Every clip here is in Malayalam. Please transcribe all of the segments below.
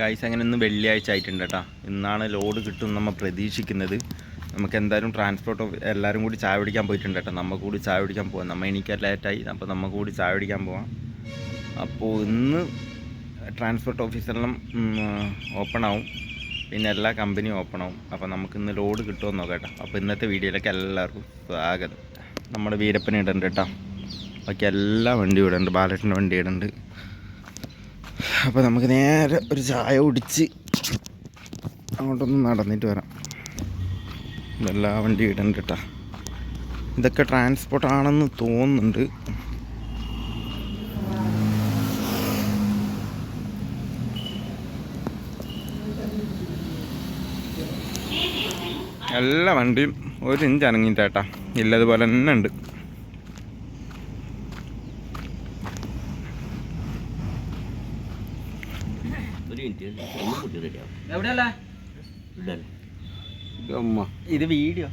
ഗായ്സ് അങ്ങനെ ഇന്ന് വെള്ളിയാഴ്ച ആയിട്ടുണ്ട് കേട്ടോ. ഇന്നാണ് ലോഡ് കിട്ടും നമ്മൾ പ്രതീക്ഷിക്കുന്നത്. നമുക്ക് എന്തായാലും ട്രാൻസ്പോർട്ട് എല്ലാവരും കൂടി ചായ പിടിക്കാൻ പോയിട്ടുണ്ട് കേട്ടോ. നമ്മൾ കൂടി ചായ പിടിക്കാൻ പോവാം. നമ്മൾ എണീക്കാൻ ലേറ്റായി അപ്പോൾ നമ്മൾ കൂടി ചായ പിടിക്കാൻ പോവാം. അപ്പോൾ ഇന്ന് ട്രാൻസ്പോർട്ട് ഓഫീസെല്ലാം ഓപ്പൺ ആവും. പിന്നെ എല്ലാ കമ്പനിയും ഓപ്പൺ ആവും. അപ്പോൾ നമുക്ക് ഇന്ന് ലോഡ് കിട്ടുമോ കേട്ടോ. അപ്പോൾ ഇന്നത്തെ വീഡിയോയിലേക്ക് എല്ലാവർക്കും സ്വാഗതം. നമ്മുടെ വീരപ്പന ഇടണ്ട് കേട്ടോ. ബാക്കി എല്ലാ വണ്ടിയും ഇടുന്നുണ്ട് ബാലറ്റിന്റെ വണ്ടി ഇടുന്നുണ്ട് അപ്പോൾ നമുക്ക് നേരെ ഒരു ചായ ഒടിച്ച് അങ്ങോട്ടൊന്ന് നടന്നിട്ട് വരാം. എല്ലാ വണ്ടി ഇടണ്ട കേട്ടാ ഇതൊക്കെ ട്രാൻസ്പോർട്ട് ആണെന്ന് തോന്നുന്നുണ്ട്. എല്ലാ വണ്ടിയും ഒരു ഇഞ്ച് അനങ്ങിയിട്ടാ. ഇല്ലതുപോലെ തന്നെ ഉണ്ട്. ഒരു മിനിറ്റ്. ഒന്ന് കുട്ടി റെഡിയാവും ഇത് വീഡിയോ.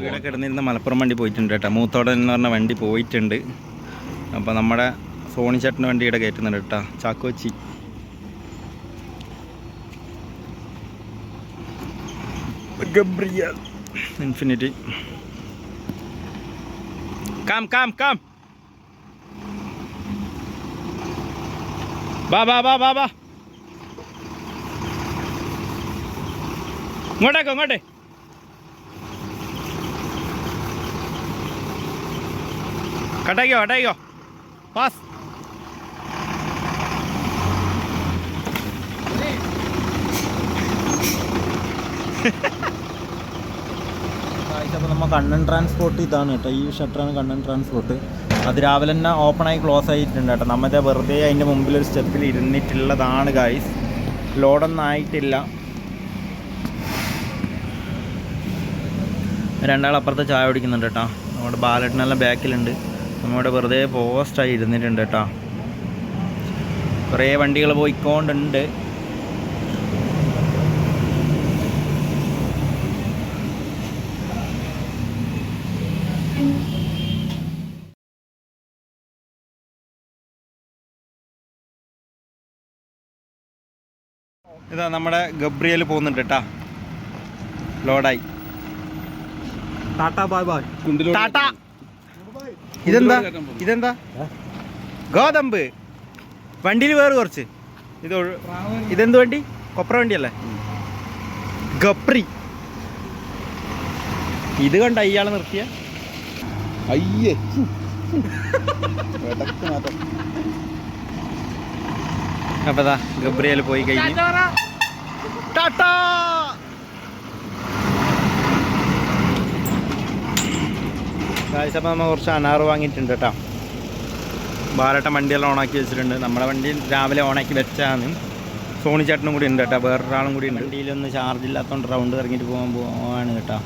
ഇവിടെ കിടന്നിരുന്ന മലപ്പുറം വണ്ടി പോയിട്ടുണ്ട് കേട്ടോ. മൂത്തോടൻ എന്ന് പറഞ്ഞ വണ്ടി പോയിട്ടുണ്ട്. അപ്പോൾ നമ്മുടെ സോണി ചേട്ടന്റെ വണ്ടി ഇവിടെ കയറ്റുന്നുണ്ട് കേട്ടോ. ചാക്കോച്ചി. ഗബ്രിയ ഇൻഫിനിറ്റി. കാം കാം കാം ബാ ബാ ബാ ബാ ബാ ഇങ്ങോട്ടേക്കോ ഇങ്ങോട്ടേ. കട്ടാക്കിയോ കട്ടാക്കിയോ പാസ്. അപ്പോൾ നമ്മൾ കണ്ണൻ ട്രാൻസ്പോർട്ട് ഇതാണ് കേട്ടോ. ഈ ഷട്ടറാണ് കണ്ണൻ ട്രാൻസ്പോർട്ട് അത് രാവിലെ തന്നെ ഓപ്പണായി ക്ലോസ് ആയിട്ടുണ്ട് കേട്ടോ. നമ്മുടെ വെറുതെ അതിന്റെ മുമ്പിൽ ഒരു സ്റ്റെപ്പിൽ ഇരുന്നിട്ടുള്ളതാണ് ഗായ്സ് ലോഡൊന്നും ആയിട്ടില്ല. രണ്ടാൾ അപ്പുറത്തെ ചായ കുടിക്കുന്നുണ്ട് കേട്ടോ. നമ്മുടെ ബാലറ്റിനെല്ലാം ബാക്കിലുണ്ട്. നമ്മുടെ വെറുതെ പോസ്റ്റായി ഇരുന്നിട്ടുണ്ട് കേട്ടോ. കുറേ വണ്ടികൾ പോയിക്കൊണ്ടുണ്ട്. ഇതാ നമ്മുടെ ഗബ്രിയൽ പോകുന്നുണ്ട് കേട്ടാ ലോഡായി. ടാറ്റ ബൈ ബൈ. ടാറ്റ. ഇതെന്താ? ഇതെന്താ? ഗോതമ്പ്. വണ്ടിയിൽ വേറെ കുറച്ച്. ഇത് ഒഴു- ഇതെന്ത് വണ്ടി? കൊപ്ര വണ്ടിയല്ലേ? ഗപ്രി. ഇത് കണ്ട ഇയാളെ നിർത്തിയ? അയ്യേ. അപ്പൊ ദാ ഗബ്രിയൽ പോയി കഴിഞ്ഞു. ടാറ്റാ! അപ്പോൾ നമ്മൾ കുറച്ച് അനാറ് വാങ്ങിയിട്ടുണ്ട് കേട്ടോ ബാലട്ടൻ വണ്ടിയെല്ലാം ഓണാക്കി വെച്ചിട്ടുണ്ട്. നമ്മുടെ വണ്ടി രാവിലെ ഓണാക്കി വെച്ചാണ് സോണി ചേട്ടനും കൂടി ഉണ്ട് കേട്ടോ വേറൊരാളും കൂടി ഉണ്ട്. വണ്ടിയിലൊന്ന് ചാർജ് ഇല്ലാത്തതുകൊണ്ട് റൗണ്ട് ഇറങ്ങിയിട്ട് പോകാൻ പോവാണ് കേട്ടോ